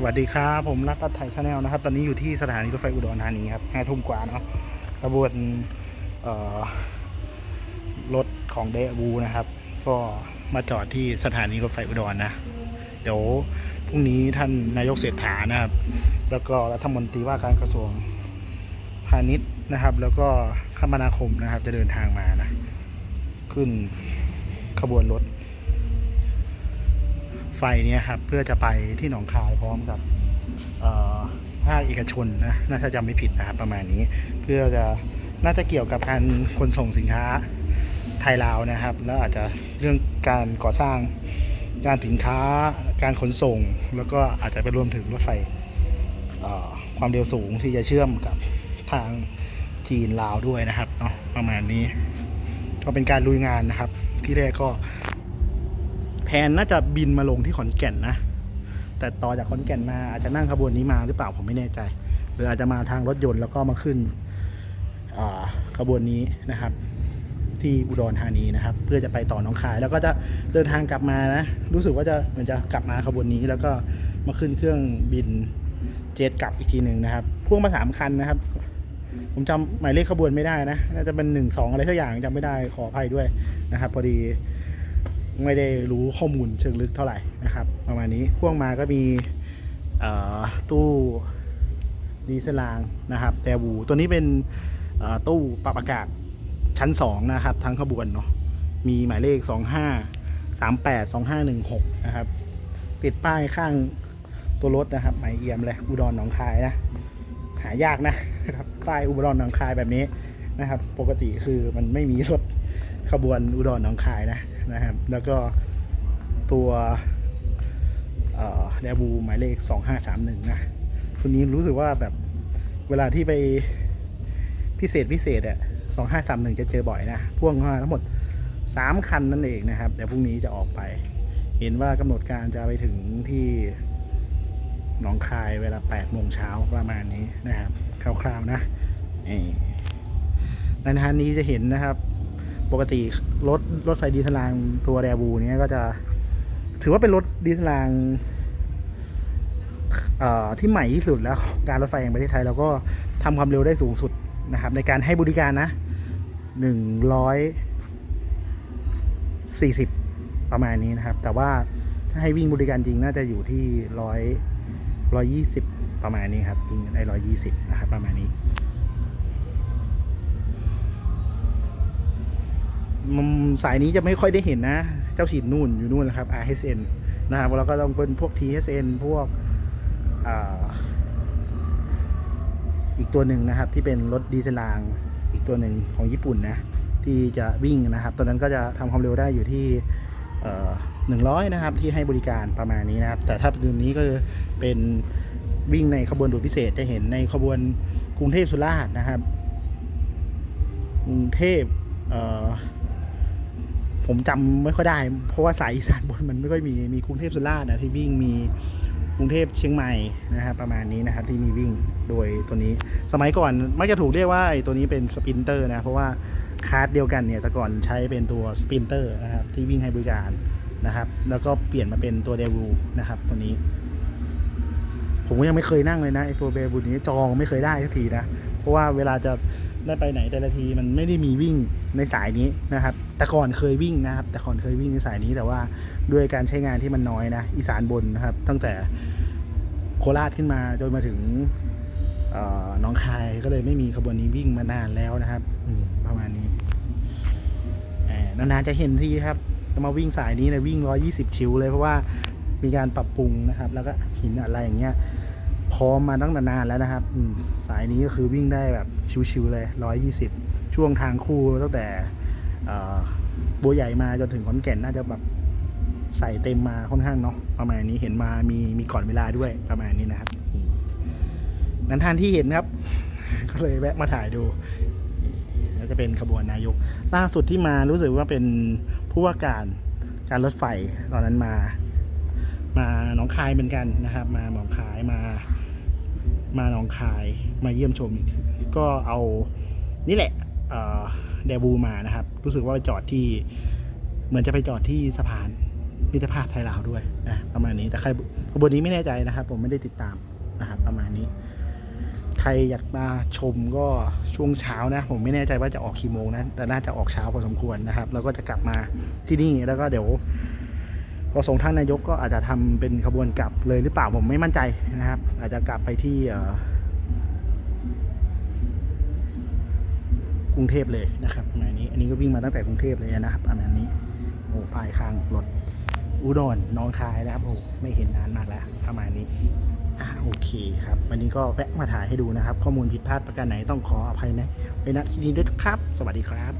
สวัสดีครับผมรักรัฐไทยชาแนลนะครับ ตอนนี้อยู่ที่สถานีรถไฟอุดรธานีครับห้าทุ่มกว่าเนาะขบวนรถของเดวูนะครับ ก็มาจอดที่สถานีรถไฟอุดรนะ เดี๋ยวพรุ่งนี้ท่านนายกเศรษฐานะครับ แล้วก็รัฐมนตรีว่าการกระทรวงพาณิชย์นะครับ แล้วก็คมนาคมนะครับ จะเดินทางมานะ ขึ้นขบวนรถ ไฟเนี่ยครับเพื่อจะไปที่หนองคายพร้อมกับภาคเอกชนนะน่าจะจำไม่ผิดนะครับประมาณนี้ เพื่อจะน่าจะเกี่ยวกับการขนส่งสินค้าไทยลาวนะครับ แล้วอาจจะเรื่องการก่อสร้างการสินค้าการขนส่ง แล้วก็อาจจะไปรวมถึงรถไฟความเร็วสูงที่จะเชื่อมกับทางจีนลาวด้วยนะครับเนาะประมาณนี้ ก็เป็นการลุยงานนะครับ ที่แรกก็ แพนน่าจะบินมาลงที่ขอนแก่นนะ แต่ต่อจากขอนแก่นมาอาจจะนั่งขบวนนี้มาหรือเปล่าผมไม่แน่ใจ หรืออาจจะมาทางรถยนต์แล้วก็มาขึ้นขบวนนี้นะครับ ที่อุดรธานีนะครับ เพื่อจะไปต่อน้องคาย แล้วก็จะเดินทางกลับมานะ รู้สึกว่าจะเหมือนจะกลับมาขบวนนี้ แล้วก็มาขึ้นเครื่องบินเจ็ตกลับอีกทีหนึ่งนะครับพ่วงมาสามคันนะครับ ผมจำหมายเลขขบวนไม่ได้นะน่าจะเป็นหนึ่งสองอะไรสักอย่างจำไม่ได้ขออภัยด้วยนะครับ พอดี ไม่ได้รู้ข้อมูลเชิงลึกเท่าไหร่นะครับ ประมาณนี้พ่วงมาก็มีตู้ดีเซลางนะครับแต่วูตัวนี้เป็นตู้ปรับอากาศชั้น 2 นะครับ ทั้งขบวนเนาะมีหมายเลข 25 38 2516 นะครับ ติดป้ายข้างตัวรถนะครับ หมายเอี่ยมเลยอุดรหนองคายนะ หายากนะครับป้ายอุดรหนองคายแบบนี้นะครับ ปกติคือมันไม่มีรถขบวนอุดรหนองคายนะ นะครับ แล้วก็ตัวเดบูหมายเลข 2531 นะคนนี้รู้สึกว่าแบบเวลาที่ไปพิเศษพิเศษอะ2531จะเจอบ่อยนะ พ่วงมาทั้งหมด3คันนั่นเองนะครับ เดี๋ยวพรุ่งนี้จะออกไป เห็นว่ากำหนดการจะไปถึงที่หนองคายเวลา8โมงเช้าประมาณนี้นะครับ คร่าวๆนะนี่ในทางนี้จะเห็นนะครับ ปกติรถรถไฟดีเซลางตัวแดบูเนี้ยก็จะถือว่าเป็นรถดีเซลางเอ่อที่ใหม่ที่สุดแล้วการรถไฟแห่งประเทศไทยแล้วก็ทำความเร็วได้สูงสุดนะครับ ในการให้บริการนะหนึ่งร้อยสี่สิบประมาณนี้นะครับ แต่ว่าถ้าให้วิ่งบริการจริงน่าจะอยู่ที่ร้อยร้อยยี่สิบประมาณนี้ครับวิ่งได้ร้อยยี่สิบนะครับประมาณ สายนี้จะไม่ค่อยได้เห็นนะ เจ้าถิ่นนู่นอยู่นู่นนะครับ RSN นะครับแล้วก็ต้องเป็นพวก TSN พวกออีกตัวหนึ่งนะครับ ที่เป็นรถดีเซลรางอีกตัวหนึ่งของญี่ปุ่นนะ ที่จะวิ่งนะครับตัวนั้นก็จะทำความเร็วได้อยู่ที่หนึ่งร้อยนะครับ ที่ให้บริการประมาณนี้นะครับ แต่ถ้าตัวนี้ก็เป็นวิ่งในขบวนด่วนพิเศษจะเห็นในขบวนกรุงเทพสุราษฎร์นะครับ กรุงเทพ ผมจำไม่ค่อยได้ เพราะว่าสายอีสานบนมันไม่ค่อยมีมีกรุงเทพสุราษฎร์นะที่วิ่งมีกรุงเทพเชียงใหม่นะครับประมาณนี้นะครับที่มีวิ่งโดยตัวนี้ สมัยก่อนมักจะถูกเรียกว่าไอ้ตัวนี้เป็นสปินเตอร์นะเพราะว่าคาร์ดเดียวกันเนี่ยแต่ก่อนใช้เป็นตัวสปินเตอร์นะครับที่วิ่งให้บริการนะครับ แล้วก็เปลี่ยนมาเป็นตัวเดวูนะครับตัวนี้ ผมก็ยังไม่เคยนั่งเลยนะไอ้ตัวเบบูนี้จองไม่เคยได้สักทีนะเพราะว่าเวลาจะ ได้ไปไหนแต่ละทีมันไม่ได้มีวิ่งในสายนี้นะครับ แต่ก่อนเคยวิ่งนะครับ แต่ก่อนเคยวิ่งในสายนี้แต่ว่าด้วยการใช้งานที่มันน้อยนะอีสานบนนะครับ ตั้งแต่โคราชขึ้นมาจนมาถึงน้องคายก็เลยไม่มีขบวนนี้วิ่งมานานแล้วนะครับประมาณนี้นานๆจะเห็นทีครับจะมาวิ่งสายนี้เนะวิ่ง 120 ชิวเลยเพราะว่ามีการปรับปรุงนะครับ แล้วก็หินอะไรอย่างเงี้ย พร้อมมาตั้งแต่นานแล้วนะครับสายนี้ก็คือวิ่งได้แบบชิวๆเลย 120 ช่วงทางคู่ตั้งแต่บัวใหญ่มาจนถึงขอนแก่นน่าจะแบบใส่เต็มมาค่อนข้างเนาะประมาณนี้เห็นมามีมีก่อนเวลาด้วยประมาณนี้นะครับนั้นท่านที่เห็นครับ ก็เลยแวะมาถ่ายดูแล้วจะเป็นขบวนนายก ล่าสุดที่มารู้สึกว่าเป็นผู้ว่าการการรถไฟตอนนั้นมา มาหนองคายเหมือนกันนะครับ มาหนองคายมา มาหนองคายมาเยี่ยมชม ก็เอานี่แหละเดบูมานะครับ รู้สึกว่าไปจอดที่ เหมือนจะไปจอดที่สะพานมิตรภาพไทยลาวด้วยนะประมาณนี้แต่ใครขบวนนี้ไม่แน่ใจนะครับ ผมไม่ได้ติดตามนะครับประมาณนี้ ใครอยากมาชมก็ช่วงเช้านะ ผมไม่แน่ใจว่าจะออกกี่โมงนะแต่น่าจะออกเช้าพอสมควรนะครับ แล้วก็จะกลับมาที่นี่แล้วก็เดี๋ยว พอส่งท่านนายกก็อาจจะทำเป็นขบวนกลับเลยหรือเปล่าผมไม่มั่นใจนะครับ อาจจะกลับไปที่กรุงเทพเลยนะครับประมาณนี้อันนี้ก็วิ่งมาตั้งแต่กรุงเทพเลยนะครับประมาณนี้โอ้ป้ายข้างรถอุดรน้องคายนะครับโอ้ไม่เห็นนานมากแล้วประมาณนี้อ่าโอเคครับ วันนี้ก็แวะมาถ่ายให้ดูนะครับ ข้อมูลผิดพลาดประการไหนต้องขออภัยนะไว้ณที่นี้ด้วยครับ สวัสดีครับ